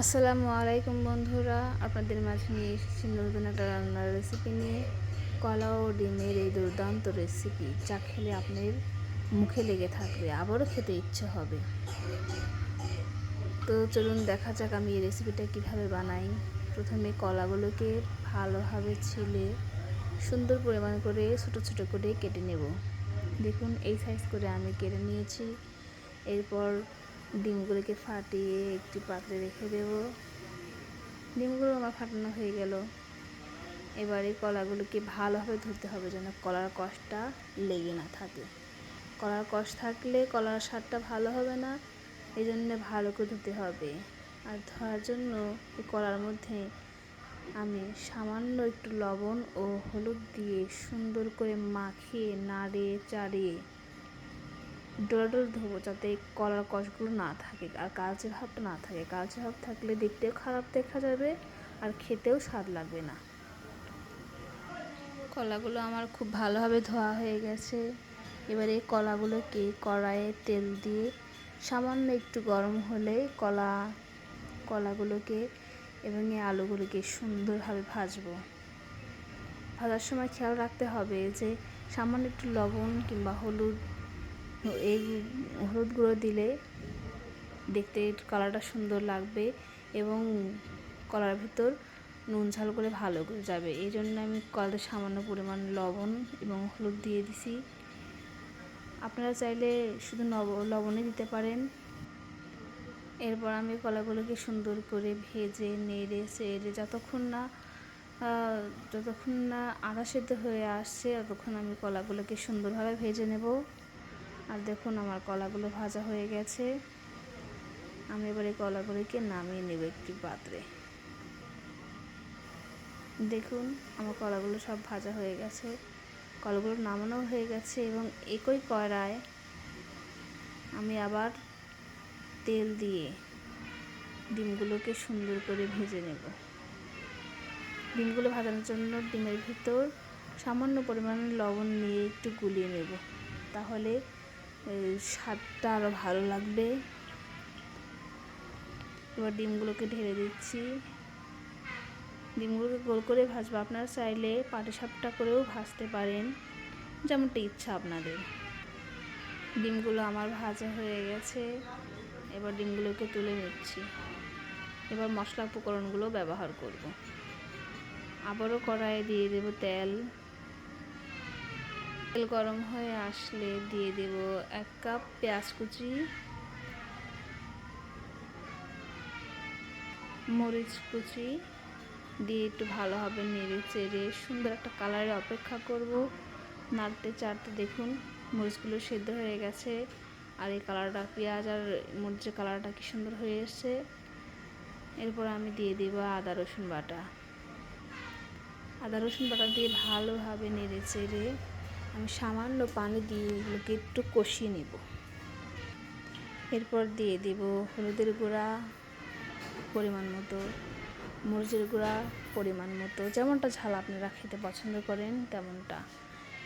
আসসালামু আলাইকুম বন্ধুরা, আপনাদের মাঝে নিয়ে এসেছি নতুন একটা রান্নার রেসিপি নিয়ে। কলা ও ডিমের এই দুর্দান্ত রেসিপি যা খেলে আপনার মুখে লেগে থাকবে, আবারও খেতে ইচ্ছে হবে। তো চলুন দেখা যাক আমি এই রেসিপিটা কীভাবে বানাই। প্রথমে কলাগুলোকে ভালোভাবে ছিলে সুন্দর পরিমাণ করে ছোটো ছোটো করে কেটে নেব। দেখুন, এই সাইজ করে আমি কেটে নিয়েছি। এরপর ডিমগুলোকে ফাটিয়ে একটি পাত্রে রেখে দেব। ডিমগুলো আমার ফাটানো হয়ে গেল। এবারে কলাগুলোকে ভালোভাবে ধুতে হবে যেন কলার কষটা লেগে না থাকে। কলার কষ থাকলে কলার স্বাদটা ভালো হবে না এই জন্য ভালো করে ধুতে হবে। আর ধোয়ার জন্য এই কলার মধ্যে আমি সামান্য একটু লবণ ও হলুদ দিয়ে সুন্দর করে মাখিয়ে নাড়িয়ে চাড়িয়ে ডোলা ডোল ধোবো যাতে কলার কষগুলো না থাকে আর কালচে ভাবটা না থাকে। কালচে ভাব থাকলে দেখতেও খারাপ দেখা যাবে আর খেতেও স্বাদ লাগবে না। কলাগুলো আমার খুব ভালোভাবে ধোয়া হয়ে গেছে। এবারে এই কলাগুলোকে কড়াইয়ে তেল দিয়ে সামান্য একটু গরম হলে কলা, কলাগুলোকে এবং এই আলুগুলোকে সুন্দরভাবে ভাজবো। ভাজার সময় খেয়াল রাখতে হবে যে সামান্য একটু লবণ কিংবা হলুদ এই হলুদ গুঁড়ো দিলে দেখতে কালারটা সুন্দর লাগবে এবং কলার ভিতর নুন ঝাল করে ভালো করে যাবে। এই জন্য আমি কলাতে সামান্য পরিমাণ লবণ এবং হলুদ দিয়ে দিছি। আপনারা চাইলে শুধু নব লবণে দিতে পারেন। এরপর আমি কলাগুলোকে সুন্দর করে ভেজে, নেড়ে, চেড়ে যতক্ষণ না যতক্ষণ না আধা সেদ্ধ হয়ে আসছে, ততক্ষণ আমি কলাগুলোকে সুন্দরভাবে ভেজে নেব। আর দেখুন আমার কলাগুলো ভাজা হয়ে গেছে। আমি এবারে কলাগুলিকে নামিয়ে নেব একটি পাত্রে। দেখুন, আমার কলাগুলো সব ভাজা হয়ে গেছে। কলাগুলো নামানো হয়ে গেছে এবং একই কড়ায় আমি আবার তেল দিয়ে ডিমগুলোকে সুন্দর করে ভেজে নেব। ডিমগুলো ভাজানোর জন্য ডিমের ভিতর সামান্য পরিমাণে লবণ নিয়ে একটু গুলিয়ে নেব। তাহলে স্বাদটা আরও ভালো লাগবে। এবার ডিমগুলোকে ঢেলে দিচ্ছি। ডিমগুলোকে গোল করে ভাজবো। আপনারা চাইলে পাটি সাপটা করেও ভাজতে পারেন, যেমনটা ইচ্ছা আপনাদের। ডিমগুলো আমার ভাজা হয়ে গেছে। এবার ডিমগুলোকে তুলে নিচ্ছি। এবার মশলা উপকরণগুলো ব্যবহার করব। আবারও কড়াইয়ে দিয়ে দেব তেল। তেল গরম হয়ে আসলে দিয়ে দেব এক কাপ পেঁয়াজ কুচি, মরিচ কুচি, দিয়ে একটু ভালোভাবে নেড়ে চেড়ে সুন্দর একটা কালারে অপেক্ষা করব। নাড়তে চাড়তে দেখুন, মরিচগুলো সেদ্ধ হয়ে গেছে, আর এই কালারটা পেঁয়াজ আর মরিচের কালারটা কি সুন্দর হয়ে এসছে। এরপর আমি দিয়ে দিব আদা, রসুন বাটা। আদা, রসুন বাটা দিয়ে ভালোভাবে নেড়ে চেড়ে আমি সামান্য পানি দিয়ে এগুলোকে একটু কষিয়ে নেব। এরপর দিয়ে দেব হলুদের গুঁড়া, পরিমাণ মতো মরিচের গুঁড়া, পরিমাণ মতো। যেমনটা ঝাল আপনারা খেতে পছন্দ করেন, তেমনটা।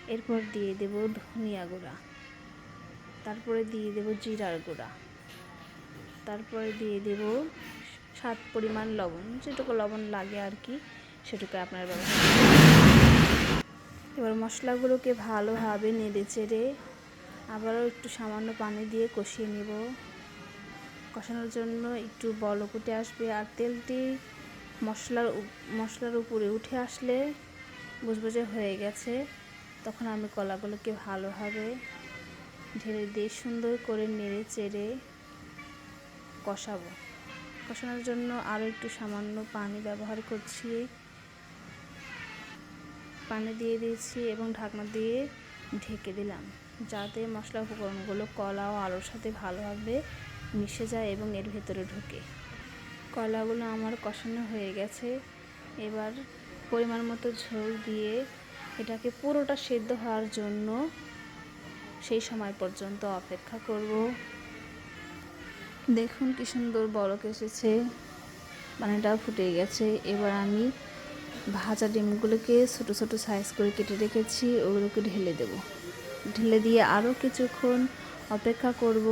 এরপর দিয়ে দেব ধনিয়া গুঁড়া। তারপরে দিয়ে দেব জিরার গুঁড়া। তারপরে দিয়ে দেব স্বাদ পরিমাণ লবণ। যেটুকু লবণ লাগে আর কি, সেটুকু আপনার ব্যবহার এবার মশলাগুলোকে ভালোভাবে নেড়ে চেড়ে আবারও একটু সামান্য পানি দিয়ে কষিয়ে নেব। কষানোর জন্য একটু বলকুটে আসবে আর তেলটি মশলার মশলার উপরে উঠে আসলে বুঝব যে হয়ে গেছে। তখন আমি কলাগুলোকে ভালোভাবে ঢেলে দিয়ে সুন্দর করে নেড়ে চেড়ে কষাবো। কষানোর জন্য আরও একটু সামান্য পানি ব্যবহার করছি। পানি দিয়ে দিয়েছি এবং ঢাকনা দিয়ে ঢেকে দিলাম। যাতে মশলা উপকরণগুলো কলা ও আলুর সাথে ভালোভাবে মিশে যায় এবং এর ভেতরে ঢোকে। কলাগুলো আমার কষানো হয়ে গেছে। এবার পরিমাণ মতো ঝোল দিয়ে এটাকে পুরোটা সেদ্ধ হওয়ার জন্য সেই সময় পর্যন্ত অপেক্ষা করব। দেখুন কি সুন্দর বরক এসেছে। পানিটাও ফুটে গেছে। এবার আমি ভাজা ডিমগুলোকে ছোটো ছোটো সাইজ করে কেটে রেখেছি, ওগুলোকে ঢেলে দেব। ঢেলে দিয়ে আরও কিছুক্ষণ অপেক্ষা করব।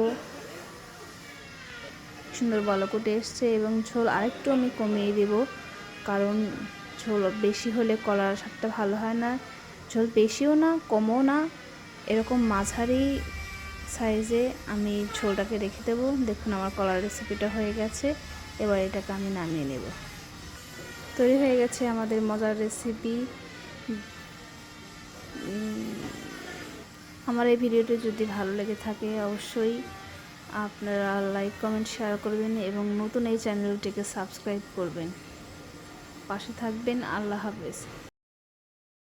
সুন্দর বলকুটে এসছে এবং ঝোল আরেকটু আমি কমিয়ে দেব, কারণ ঝোল বেশি হলে কলার স্বাদটা ভালো হয় না। ঝোল বেশিও না, কমও না, এরকম মাঝারি সাইজে আমি ঝোলটাকে রেখে দেবো। দেখুন আমার কলার রেসিপিটা হয়ে গেছে, এবার এটাকে আমি নামিয়ে নেব। তৈরি হয়ে গেছে আমাদের মজার রেসিপি আমার এই ভিডিওটি যদি ভালো লেগে থাকে অবশ্যই আপনারা লাইক কমেন্ট শেয়ার করবেন এবং নতুন এই চ্যানেলটিকে সাবস্ক্রাইব করবেন। পাশে থাকবেন, আল্লাহ হাফেজ।